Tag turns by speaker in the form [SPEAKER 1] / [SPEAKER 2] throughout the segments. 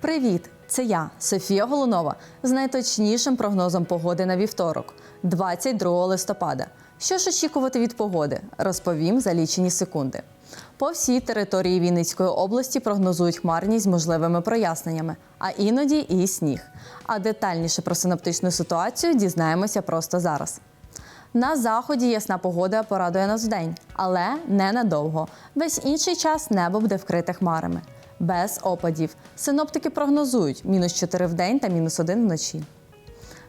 [SPEAKER 1] Привіт! Це я, Софія Голунова, з найточнішим прогнозом погоди на вівторок, 22 листопада. Що ж очікувати від погоди, розповім за лічені секунди. По всій території Вінницької області прогнозують хмарність з можливими проясненнями, а іноді і сніг. А детальніше про синоптичну ситуацію дізнаємося просто зараз. На заході ясна погода порадує нас вдень, але не надовго. Весь інший час небо буде вкрите хмарами. Без опадів. Синоптики прогнозують мінус 4 в день та мінус 1 вночі.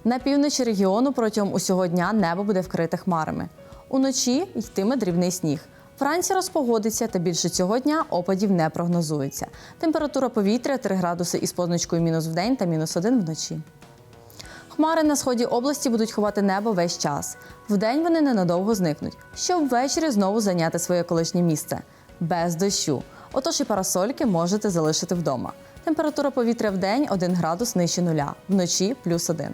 [SPEAKER 1] На півночі регіону протягом усього дня небо буде вкрите хмарами. Уночі йтиме дрібний сніг. Вранці розпогодиться, та більше цього дня опадів не прогнозується. Температура повітря 3 градуси із позначкою мінус в день та мінус 1 вночі. Хмари на сході області будуть ховати небо весь час. Вдень вони ненадовго зникнуть, щоб ввечері знову зайняти своє колишнє місце без дощу. Отож і парасольки можете залишити вдома. Температура повітря в день 1 градус нижче нуля, вночі плюс 1.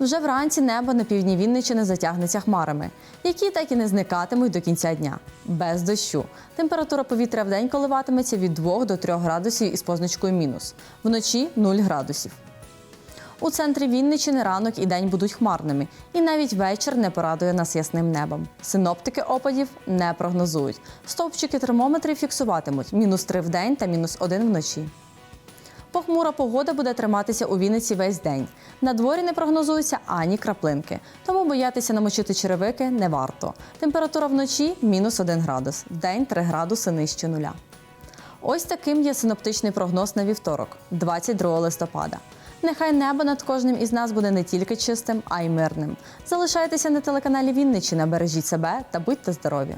[SPEAKER 1] Вже вранці небо на півдні Вінниччини затягнеться хмарами, які так і не зникатимуть до кінця дня. Без дощу. Температура повітря в день коливатиметься від 2 до 3 градусів із позначкою мінус. Вночі 0 градусів. У центрі Вінниччини ранок і день будуть хмарними, і навіть вечір не порадує нас ясним небом. Синоптики опадів не прогнозують. Стовпчики термометрів фіксуватимуть мінус 3 в день та мінус 1 вночі. Похмура погода буде триматися у Вінниці весь день. На дворі не прогнозуються ані краплинки, тому боятися намочити черевики не варто. Температура вночі мінус 1 градус, вдень 3 градуси нижче нуля. Ось таким є синоптичний прогноз на вівторок, 22 листопада. Нехай небо над кожним із нас буде не тільки чистим, а й мирним. Залишайтеся на телеканалі Вінниччина, бережіть себе та будьте здорові!